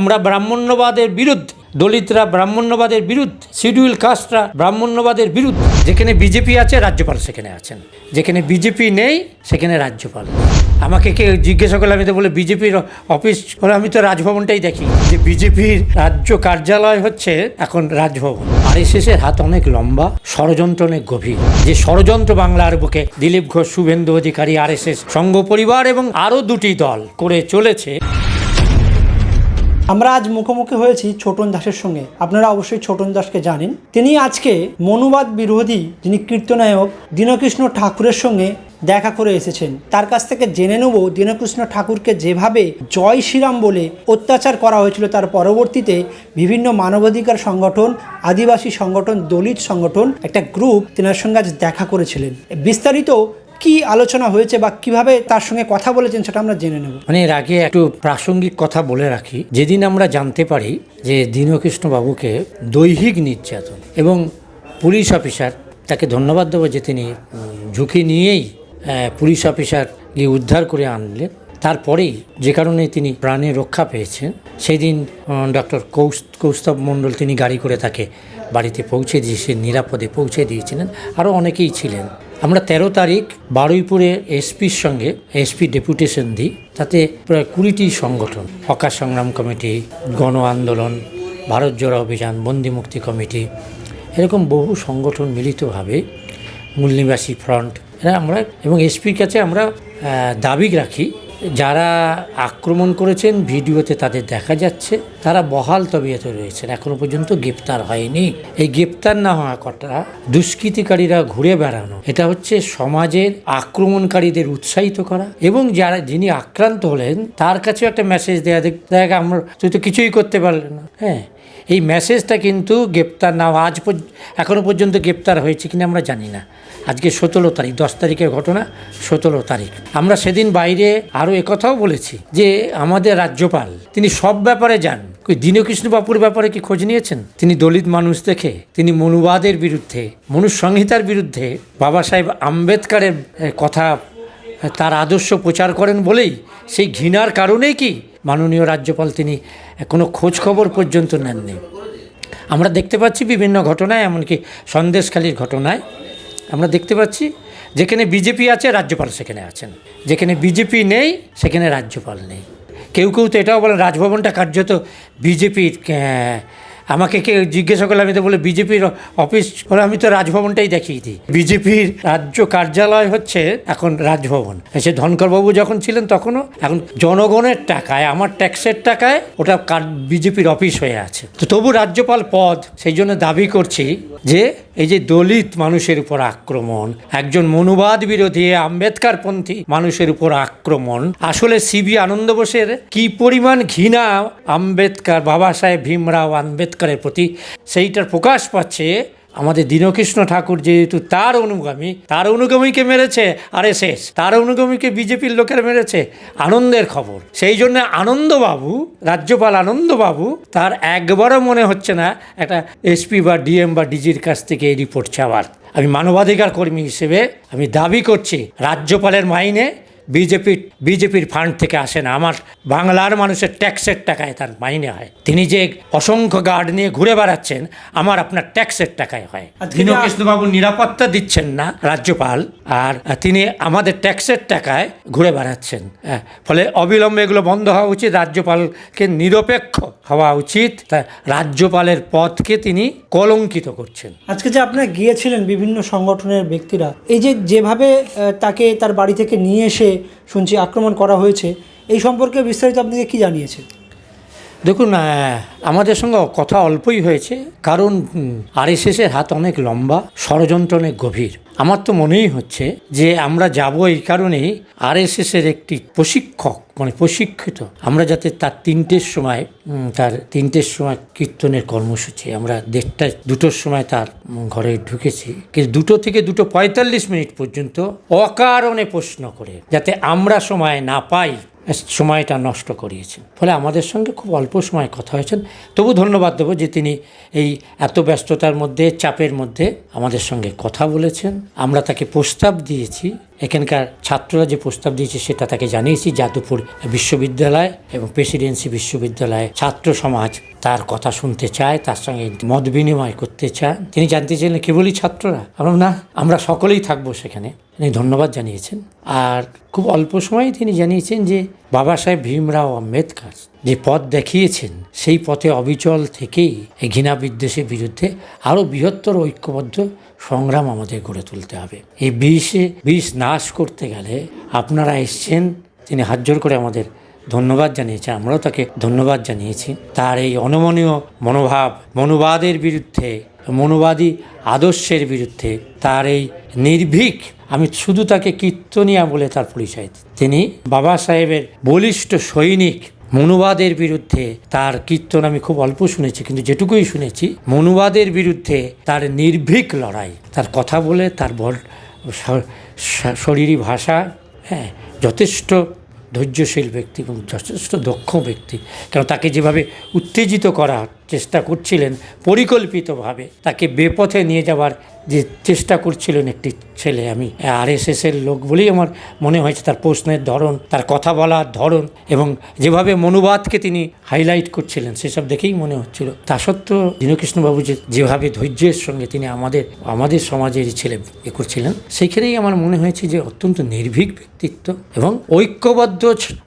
আমরা ব্রাহ্মণ্যবাদের বিরুদ্ধে, দলিতরা ব্রাহ্মণ্যবাদের বিরুদ্ধে, শিডিউল কাস্টরা ব্রাহ্মণ্যবাদের বিরুদ্ধে, যেখানে বিজেপি আছে, রাজ্যপাল সেখানে আছেন। যেখানে বিজেপি নেই, সেখানে রাজ্যপাল। আমাকে কে জিজ্ঞাসা করলে আমি তো বলে, বিজেপির অফিস বলে আমি তো রাজভবনটাই দেখি। যে বিজেপির রাজ্য কার্যালয় হচ্ছে এখন রাজভবন। আর এসেসের হাত অনেক লম্বা, ষড়যন্ত্র অনেক গভীর। যে ষড়যন্ত্র বাংলার বুকে, Dilip Ghosh, Suvendu Adhikari, R S S, Sangh Parivar এবং আরও দুটি দল করে চলেছে। আমরা আজ মুখোমুখি হয়েছি ছোটন দাসের সঙ্গে। আপনারা অবশ্যই ছোটন দাসকে জানেন। তিনি আজকে মনুবাদ বিরোধী যিনি কীর্তনায়ক দীনকৃষ্ণ ঠাকুরের সঙ্গে দেখা করে এসেছেন। তার কাছ থেকে জেনে নেব দীনকৃষ্ণ ঠাকুরকে যেভাবে জয় শ্রীরাম বলে অত্যাচার করা হয়েছিল, তার পরবর্তীতে বিভিন্ন মানবাধিকার সংগঠন, আদিবাসী সংগঠন, দলিত সংগঠন, একটা গ্রুপ তেনার সঙ্গে আজ দেখা করেছিলেন। বিস্তারিত কি আলোচনা হয়েছে বা কীভাবে তার সঙ্গে কথা বলেছেন সেটা আমরা জেনে নেব। মানে এর আগে একটু প্রাসঙ্গিক কথা বলে রাখি। যেদিন আমরা জানতে পারি যে দীনকৃষ্ণ বাবুকে দৈহিক নির্যাতন এবং পুলিশ অফিসার, তাকে ধন্যবাদ দেবো যে তিনি ঝুঁকি নিয়েই পুলিশ অফিসার গিয়ে উদ্ধার করে আনলেন। তারপরেই যে কারণে তিনি প্রাণে রক্ষা পেয়েছেন সেই দিন ডক্টর কৌস কৌস্তব মণ্ডল তিনি গাড়ি করে তাকে বাড়িতে পৌঁছে দিয়ে, সে নিরাপদে পৌঁছে দিয়েছিলেন। আরও অনেকেই ছিলেন। আমরা তেরো তারিখ বারুইপুরে এসপির সঙ্গে, এসপি ডেপুটেশন দিই। তাতে প্রায় কুড়িটি সংগঠন, হকার সংগ্রাম কমিটি, গণ আন্দোলন, ভারত জোড়া অভিযান, বন্দি মুক্তি কমিটি, এরকম বহু সংগঠন মিলিতভাবে মূলনিবাসী ফ্রন্ট, এরা আমরা এবং এসপির কাছে আমরা দাবি রাখি যারা আক্রমণ করেছেন, ভিডিওতে তাদের দেখা যাচ্ছে, তারা বহাল তবিয়তে রয়েছেন। এখনও পর্যন্ত গ্রেপ্তার হয়নি। এই গ্রেপ্তার না হওয়া কটা দুষ্কৃতিকারীরা ঘুরে বেড়ানো, এটা হচ্ছে সমাজের আক্রমণকারীদের উৎসাহিত করা এবং যারা, যিনি আক্রান্ত হলেন, তার কাছেও একটা মেসেজ দেওয়া দেখ আমরা তুই তো কিছুই করতে পারলে না। হ্যাঁ এই মেসেজটা কিন্তু গ্রেপ্তার না আজ পর্য- এখনও পর্যন্ত গ্রেপ্তার হয়েছে কিনা আমরা জানি না। আজকে সতেরো তারিখ, দশ তারিখের ঘটনা, সতেরো তারিখ। আমরা সেদিন বাইরে আরও একথাও বলেছি যে আমাদের রাজ্যপাল, তিনি সব ব্যাপারে যান। দীনকৃষ্ণ বাপুর ব্যাপারে কি খোঁজ নিয়েছেন? তিনি দলিত মানুষ দেখে, তিনি মনুবাদের বিরুদ্ধে, মনুসংহিতার বিরুদ্ধে বাবা সাহেব আম্বেদকারের কথা, তার আদর্শ প্রচার করেন বলেই সেই ঘৃণার কারণেই কি মাননীয় রাজ্যপাল তিনি কোনো খোঁজখবর পর্যন্ত নেননি। আমরা দেখতে পাচ্ছি বিভিন্ন ঘটনায়, এমনকি সন্দেশখালীর ঘটনায়। আমরা দেখতে পাচ্ছি যেখানে বিজেপি আছে, রাজ্যপাল সেখানে আছেন। যেখানে বিজেপি নেই, সেখানে রাজ্যপাল নেই। কেউ কেউ তো এটাও বলেন, রাজভবনটা কার্যত বিজেপির আমাকে কে জিজ্ঞাসা করলে আমি তো বলে বিজেপির অফিস বলে আমি তো রাজভবনটাই দেখিয়ে দিই। বিজেপির রাজ্য কার্যালয় হচ্ছে এখন রাজভবন। সে ধনকরবাবু যখন ছিলেন তখনও এখন জনগণের টাকায়, আমার ট্যাক্সের টাকায় ওটা বিজেপির অফিস হয়ে আছে। তো তবু রাজ্যপাল পদ, সেই জন্য দাবি করছি যে এই যে দলিত মানুষের উপর আক্রমণ, একজন মনুবাদ বিরোধী আম্বেদকারপন্থী মানুষের উপর আক্রমণ, আসলে সিবি আনন্দ বোসের কি পরিমাণ ঘৃণা আম্বেদকার, বাবা সাহেব ভীমরাও আম্বেদকরের প্রতি সেইটার প্রকাশ পাচ্ছে। আমাদের দীনকৃষ্ণ ঠাকুর যেহেতু তার অনুগামী, তার অনুগামীকে মেরেছে আর এস তার অনুগামীকে বিজেপির লোকের মেরেছে আনন্দের খবর। সেই জন্য আনন্দবাবু, রাজ্যপাল আনন্দবাবু তার একবারও মনে হচ্ছে না একটা এসপি বা ডিএম বা ডিজির কাছ থেকে এই রিপোর্ট চাওয়ার। আমি মানবাধিকার কর্মী হিসেবে আমি দাবি করছি, রাজ্যপালের মাইনে বিজেপির বিজেপির ফান্ড থেকে আসে না। আমার বাংলার মানুষের ট্যাক্সের টাকায় তার মাইনে হয়। তিনি যে অসংখ্য গার্ড নিয়ে ঘুরে বেড়াচ্ছেন আমার আপনার ট্যাক্সের টাকায় হয়। দীনকৃষ্ণবাবু নিরাপত্তা দিচ্ছেন না রাজ্যপাল আর তিনি আমাদের ট্যাক্সের টাকায় ঘুরে বেড়াচ্ছেন। ফলে অবিলম্বে এগুলো বন্ধ হওয়া উচিত রাজ্যপালকে নিরপেক্ষ হওয়া উচিত। রাজ্যপালের পথকে তিনি কলঙ্কিত করছেন। আজকে যে আপনারা গিয়েছিলেন বিভিন্ন সংগঠনের ব্যক্তিরা এই যে যেভাবে তাকে তার বাড়ি থেকে নিয়ে এসে শুনছি আক্রমণ করা হয়েছে। এই সম্পর্কে বিস্তারিত আপনাকে কি জানিয়েছে? দেখুন আমাদের সঙ্গে কথা অল্পই হয়েছে, কারণ আরএসএসের হাত অনেক লম্বা, ষড়যন্ত্র অনেক গভীর। আমার তো মনেই হচ্ছে যে আমরা যাব এই কারণেই আরএসএসের একটি প্রশিক্ষক মানে প্রশিক্ষিত। আমরা যাতে তার তিনটের সময় তার তিনটের সময় কীর্তনের কর্মসূচি, আমরা দেড়টা দুটোর সময় তার ঘরে ঢুকেছি। কিন্তু দুটো থেকে দুটো পঁয়তাল্লিশ মিনিট পর্যন্ত অকারণে প্রশ্ন করে, যাতে আমরা সময় না পাই। সময়টা নষ্ট করিয়েছেন। ফলে আমাদের সঙ্গে খুব অল্প সময় কথা হয়েছেন। তবু ধন্যবাদ দেবো যে তিনি এই এত ব্যস্ততার মধ্যে, চাপের মধ্যে আমাদের সঙ্গে কথা বলেছেন। আমরা তাকে প্রস্তাব দিয়েছি। এখানকার ছাত্ররা যে প্রস্তাব দিয়েছে সেটা তাকে জানিয়েছি। যাদবপুর বিশ্ববিদ্যালয় এবং প্রেসিডেন্সি বিশ্ববিদ্যালয়ে ছাত্র সমাজ তার কথা শুনতে চায়, তার সঙ্গে মত বিনিময় করতে চায়। তিনি জানতে চাইলেন কেবলই ছাত্ররা। আমরা না, আমরা সকলেই থাকব সেখানে। ধন্যবাদ জানিয়েছেন। আর খুব অল্প সময়ে তিনি জানিয়েছেন যে বাবা সাহেব ভীমরাও আম্বেদকর যে পথ দেখিয়েছেন, সেই পথে অবিচল থেকেই এই ঘৃণা বিদ্বেষের বিরুদ্ধে আরও বৃহত্তর ঐক্যবদ্ধ সংগ্রাম আমাদের গড়ে তুলতে হবে। এই বিষে বিষ নাশ করতে গেলে আপনারা এসছেন, তিনি হাত জোর করে আমাদের ধন্যবাদ জানিয়েছেন, আমরাও তাকে ধন্যবাদ জানিয়েছি। তার এই অনমনীয় মনোভাব, মনোবাদের বিরুদ্ধে মনোবাদী আদর্শের বিরুদ্ধে তার এই নির্ভীক, আমি শুধু তাকে কীর্তনিয়া বলে তার পরিচয়। তিনি বাবা সাহেবের বলিষ্ঠ সৈনিক, মনুবাদের বিরুদ্ধে তার কীর্তন আমি খুব অল্প শুনেছি, কিন্তু যেটুকুই শুনেছি, মনুবাদের বিরুদ্ধে তার নির্ভীক লড়াই, তার কথা বলে, তার বল শরীরী ভাষা হ্যাঁ যথেষ্ট ধৈর্যশীল ব্যক্তি এবং যথেষ্ট দক্ষ ব্যক্তি কারণ তাকে যেভাবে উত্তেজিত করার চেষ্টা করছিলেন পরিকল্পিতভাবে তাকে বেপথে নিয়ে যাওয়ার যে চেষ্টা করছিলেন একটি ছেলে আমি। আর এর লোক বলেই আমার মনে হয়েছে তার প্রশ্নের ধরন, তার কথা বলার ধরন এবং যেভাবে মনোবাদকে তিনি হাইলাইট করছিলেন সেসব দেখেই মনে হচ্ছিল। তা সত্ত্বেও দীনকৃষ্ণবাবু যে, যেভাবে ধৈর্যের সঙ্গে তিনি আমাদের আমাদের সমাজের ছেলে এ করছিলেন, সেইখানেই আমার মনে হয়েছে যে অত্যন্ত নির্ভীক ব্যক্তিত্ব এবং ঐক্যবদ্ধ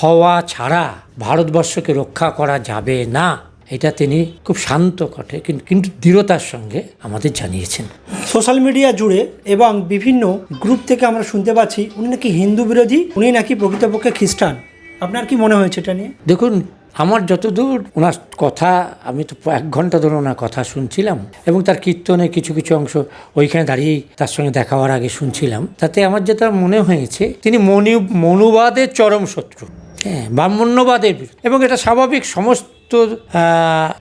হওয়া ছাড়া ভারতবর্ষকে রক্ষা করা যাবে না। এটা তিনি খুব শান্ত কটে কিন্তু কিন্তু দৃঢ়তার সঙ্গে আমাদের জানিয়েছেন। সোশ্যাল মিডিয়া জুড়ে এবং বিভিন্ন গ্রুপ থেকে আমরা শুনতে পাচ্ছি উনি নাকি হিন্দু বিরোধী উনি নাকি প্রকৃতপক্ষে খ্রিস্টান। আপনার কি মনে হয়েছে এটা নিয়ে? দেখুন আমার যতদূর ওনার কথা আমি তো এক ঘণ্টা ধরে ওনার কথা শুনছিলাম এবং তার কীর্তনের কিছু কিছু অংশ ওইখানে দাঁড়িয়েই তার সঙ্গে দেখা হওয়ার আগে শুনছিলাম। তাতে আমার যেটা মনে হয়েছে তিনি মনি মনুবাদের চরম শত্রু। ব্রাহ্মণ্যবাদের বিরুদ্ধে। এবং এটা স্বাভাবিক সমস্ত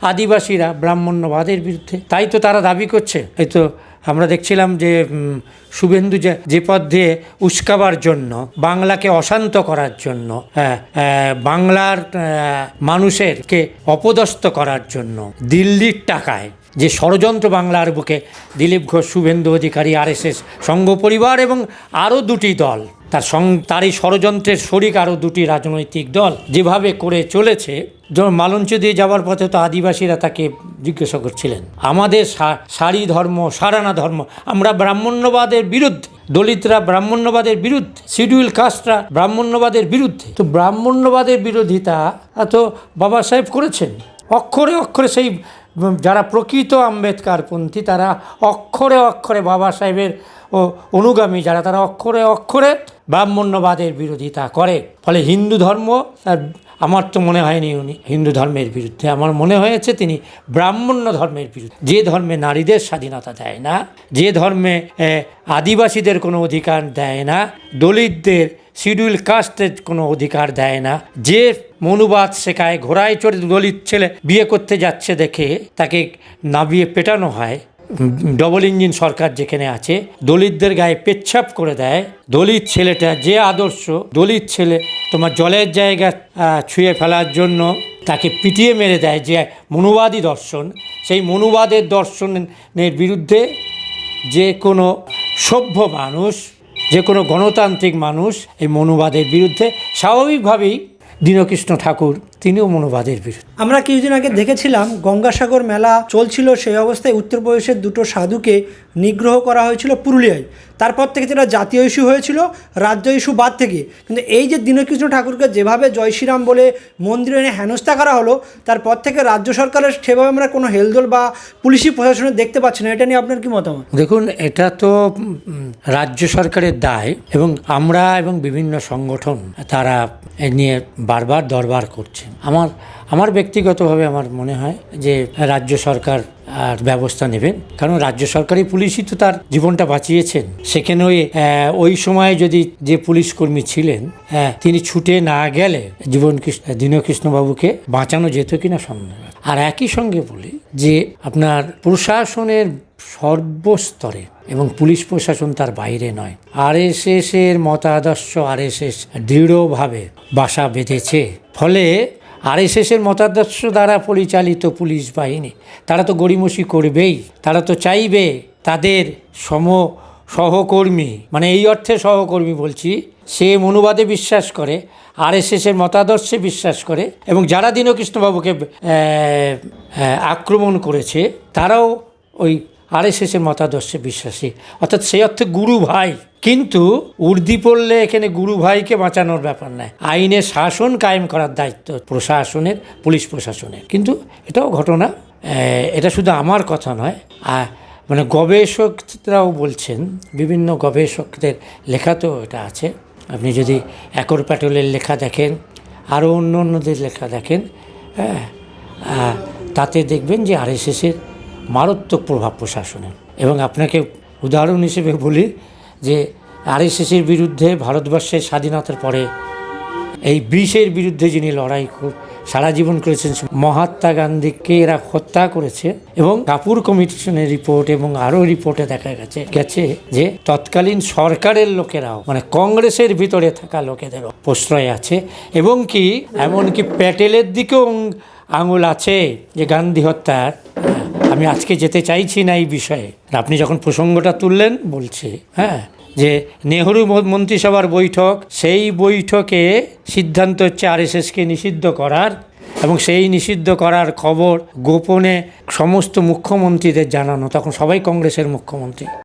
আদিবাসীরা ব্রাহ্মণ্যবাদের বিরুদ্ধে। তাই তো তারা দাবি করছে। এই তো আমরা দেখছিলাম যে শুভেন্দু যে পথ দিয়ে উস্কাবার জন্য বাংলাকে অশান্ত করার জন্য হ্যাঁ, বাংলার মানুষেরকে অপদস্থ করার জন্য দিল্লির টাকায় যে ষড়যন্ত্র বাংলার বুকে দিলীপ ঘোষ শুভেন্দু অধিকারী আরএসএস সংঘ পরিবার এবং আরও দুটি দল তার সং, তারই ষড়যন্ত্রের শরিক আরও দুটি রাজনৈতিক দল যেভাবে করে চলেছে মালঞ্চ দিয়ে যাওয়ার পথে তো আদিবাসীরা তাকে জিজ্ঞাসা করছিলেন। আমাদের সারি ধর্ম, সারানা ধর্ম, আমরা ব্রাহ্মণ্যবাদের বিরুদ্ধে, দলিতরা ব্রাহ্মণ্যবাদের বিরুদ্ধে, শিডিউল কাস্টরা ব্রাহ্মণ্যবাদের বিরুদ্ধে। তো ব্রাহ্মণ্যবাদের বিরোধিতা তো বাবা সাহেব করেছেন। অক্ষরে অক্ষরে সেই যারা প্রকৃত আম্বেদকারপন্থী, তারা অক্ষরে অক্ষরে বাবা সাহেবের ও অনুগামী যারা তারা অক্ষরে অক্ষরে ব্রাহ্মণ্যবাদের বিরোধিতা করে। ফলে হিন্দু ধর্ম আমার তো মনে হয়নি উনি হিন্দু ধর্মের বিরুদ্ধে। আমার মনে হয়েছে তিনি ব্রাহ্মণ্য ধর্মের বিরুদ্ধে। যে ধর্মে নারীদের স্বাধীনতা দেয় না, যে ধর্মে আদিবাসীদের কোনো অধিকার দেয় না, দলিতদের, শিডিউল কাস্টের কোনো অধিকার দেয় না, যে মনুবাদ শেখায় ঘোড়ায় চড়ে দলিত ছেলে বিয়ে করতে যাচ্ছে দেখে তাকে নাবিয়ে পেটানো হয় ডবল ইঞ্জিন সরকার যেখানে আছে, দলিতদের গায়ে পেচ্ছাপ করে দেয়। দলিত ছেলেটা যে আদর্শ, দলিত ছেলে তোমার জলের জায়গা ছুঁয়ে ফেলার জন্য তাকে পিটিয়ে মেরে দেয় যে মনুবাদী দর্শন। সেই মনুবাদের দর্শনের বিরুদ্ধে যে কোনো সভ্য মানুষ, যে কোনো গণতান্ত্রিক মানুষ এই মনুবাদের বিরুদ্ধে স্বাভাবিকভাবেই দীনকৃষ্ণ ঠাকুর তিনিও মনোবাদের বিরুদ্ধে আমরা কিছুদিন আগে দেখেছিলাম গঙ্গাসাগর মেলা চলছিল সেই অবস্থায় উত্তরপ্রদেশের দুটো সাধুকে নিগ্রহ করা হয়েছিল পুরুলিয়ায়। তারপর থেকে যেটা জাতীয় ইস্যু হয়েছিল রাজ্য ইস্যু বাদ থেকে। কিন্তু এই যে দীনকৃষ্ণ ঠাকুরকে যেভাবে জয় শ্রীরাম বলে মন্দিরে এনে হেনস্থা করা হলো তারপর থেকে রাজ্য সরকারের সেভাবে আমরা কোনো হেলদোল বা পুলিশি প্রশাসনের দেখতে পাচ্ছি না। এটা নিয়ে আপনার কি মতামত? দেখুন এটা তো রাজ্য সরকারের দায় এবং আমরা এবং বিভিন্ন সংগঠন তারা এ নিয়ে বারবার দরবার করছে আমার আমার ব্যক্তিগতভাবে আমার মনে হয় যে রাজ্য সরকার আর ব্যবস্থা নেবেন। কারণ রাজ্য সরকারি পুলিশই তো তার জীবনটা বাঁচিয়েছেন। সেখানে ওই ওই সময়ে যদি যে পুলিশ কর্মী ছিলেন আহ, তিনি ছুটে না গেলে জীবন কৃষ্ণ দীনকৃষ্ণবাবুকে বাঁচানো যেত কিনা সন্দেহ। আর একই সঙ্গে বলি যে আপনার প্রশাসনের সর্বস্তরে এবং পুলিশ প্রশাসন তার বাইরে নয়। আরএসএস এর মতাদর্শ আরএসএস দৃঢ়ভাবে বাসা বেঁধেছে। ফলে আরএসএস এর মতাদর্শ দ্বারা পরিচালিত পুলিশ বাহিনী। তারা তো গড়িমসি করবেই, তারা তো চাইবে তাদের সম সহকর্মী মানে এই অর্থে সহকর্মী বলছি, সে মনুবাদে বিশ্বাস করে আর এস এর মতাদর্শে বিশ্বাস করে, এবং যারা দীনকৃষ্ণবাবুকে আক্রমণ করেছে, তারাও ওই আর এস এর মতাদর্শে বিশ্বাসী। অর্থাৎ সেই অর্থে গুরু ভাই। কিন্তু উর্দি পড়লে এখানে গুরু ভাইকে বাঁচানোর ব্যাপার নয়। আইনের শাসন কায়েম করার দায়িত্ব প্রশাসনের, পুলিশ প্রশাসনের। কিন্তু এটাও ঘটনা এটা শুধু আমার কথা নয়। আর মানে গবেষকরাও বলছেন, বিভিন্ন গবেষকদের লেখাতেও এটা আছে। আপনি যদি একর প্যাটেলের লেখা দেখেন, আরও অন্য অন্যদের লেখা দেখেন হ্যাঁ তাতে দেখবেন যে আরএসএসের মারাত্মক প্রভাব প্রশাসনের এবং আপনাকে উদাহরণ হিসেবে বলি যে আরএসএসের বিরুদ্ধে ভারতবর্ষের স্বাধীনতার পরে এই বিষের বিরুদ্ধে যিনি লড়াই সারা জীবন করেছেন মহাত্মা গান্ধীকে এরা হত্যা করেছে এবং কাপুর কমিশনের রিপোর্ট এবং আরও রিপোর্টে দেখা গেছে গেছে যে তৎকালীন সরকারের লোকেরাও মানে কংগ্রেসের ভিতরে থাকা লোকেদেরও প্রশ্রয় আছে এবং কি এমনকি প্যাটেলের দিকেও আঙুল আছে যে গান্ধী হত্যার আমি আজকে যেতে চাইছি না এই বিষয়ে। আপনি যখন প্রসঙ্গটা তুললেন, বলছি হ্যাঁ যে নেহরু মন্ত্রিসভার বৈঠক, সেই বৈঠকে সিদ্ধান্ত হচ্ছে আরএসএসকে নিষিদ্ধ করার এবং সেই নিষিদ্ধ করার খবর গোপনে সমস্ত মুখ্যমন্ত্রীদের জানানো। তখন সবাই কংগ্রেসের মুখ্যমন্ত্রী।